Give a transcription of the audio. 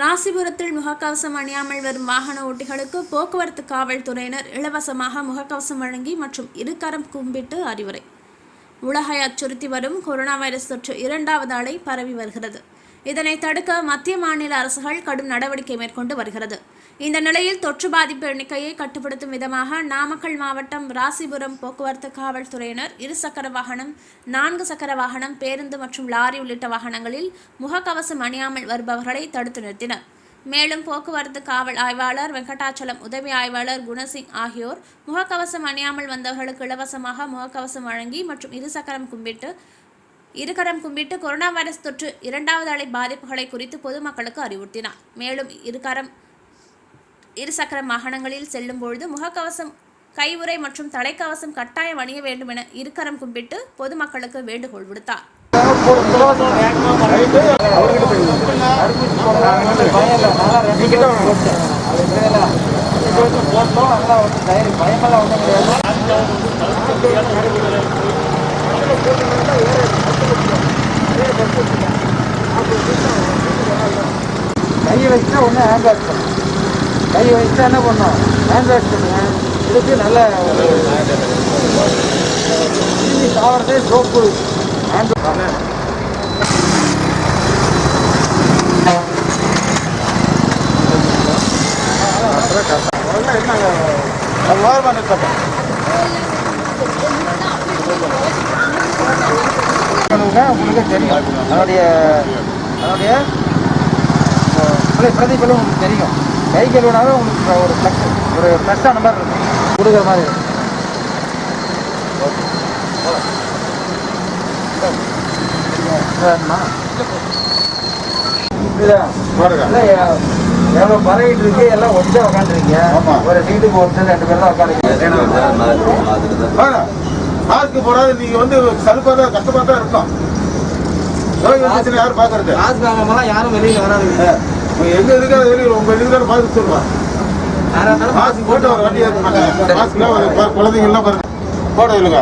ராசிபுரத்தில் முகக்கவசம் அணியாமல் வரும் வாகன ஓட்டிகளுக்கு போக்குவரத்து காவல்துறையினர் இலவசமாக முகக்கவசம் வழங்கி மற்றும் இருகரம் கும்பிட்டு அறிவுரை. உலகை அச்சுறுத்தி வரும் கொரோனா வைரஸ் தொற்று இரண்டாவது அலை பரவி வருகிறது. இதனை தடுக்க மத்திய மாநில அரசுகள் கடும் நடவடிக்கை மேற்கொண்டு வருகிறது. இந்த நிலையில் தொற்று பாதிப்பு எண்ணிக்கையை கட்டுப்படுத்தும் விதமாக நாமக்கல் மாவட்டம் ராசிபுரம் போக்குவரத்து காவல்துறையினர் இருசக்கர வாகனம் நான்கு சக்கர வாகனம் பேருந்து மற்றும் லாரி உள்ளிட்ட வாகனங்களில் முகக்கவசம் அணியாமல் வருபவர்களை தடுத்து நிறுத்தினர். மேலும் போக்குவரத்து காவல் ஆய்வாளர் வெங்கடாச்சலம் உதவி ஆய்வாளர் குணசிங் ஆகியோர் முகக்கவசம் அணியாமல் வந்தவர்களுக்கு இலவசமாக முகக்கவசம் வழங்கி மற்றும் இருசக்கரம் கும்பிட்டு இருகரம் கும்பிட்டு கொரோனா வைரஸ் தொற்று இரண்டாவது அலை பாதிப்புகளை குறித்து பொதுமக்களுக்கு அறிவுறுத்தினார். மேலும் இருகரம் இருசக்கர வாகனங்களில் செல்லும் பொழுது முகக்கவசம் கைவுறை மற்றும் தலைக்கவசம் கட்டாயம் அணிய வேண்டும் என இருகரம் கும்பிட்டு பொதுமக்களுக்கு வேண்டுகோள் விடுத்தார். கையை வச்சுன்னா ஒன்று ஹேண்ட் வாஷ் பண்ணும் கை வச்சா என்ன பண்ணும்? ஹேண்ட் வாஷ் பண்ணுங்க இதுக்கு நல்ல ஒரு சோப்பு. ஹேண்ட் உங்களுக்கு தெரியும். அதனுடைய அதனுடைய உங்களை பிரதிபலம் உங்களுக்கு தெரியும். கை கழுவினாவே உங்களுக்கு ஒரு ஃப்ளக்ஸ் ஒரு ஃப்ளக்ஸான மாதிரி இருக்கும். கொடுக்குற மாதிரி இருக்கும். வேணுமா? புரியுதா? இல்ல, எ- எவ்வளவு பரவிட்டு இருக்கு எல்லாம் ஒன்றா உட்காந்துருக்கீங்க ஒரு சீட்டுக்கு ஒருத்தர் ரெண்டு பேர் தான் உட்காந்துருக்கீங்க மாஸ்க் போடாத நீங்க வந்து சலுப்பா தான் கஷ்டமா தான் இருக்கும். யாரும் பாக்குறது காசு வாங்காமலாம் யாரும் வெளியில வராதுங்க. எங்க இருக்காது வெளியே உங்க இதுக்கான பார்த்து சொல்லுவான் போட்டு ஒரு வண்டி ஏற்ற மாட்டாங்க மாஸ்க் குழந்தைங்க எல்லாம் பாருங்க. போட இல்லைங்க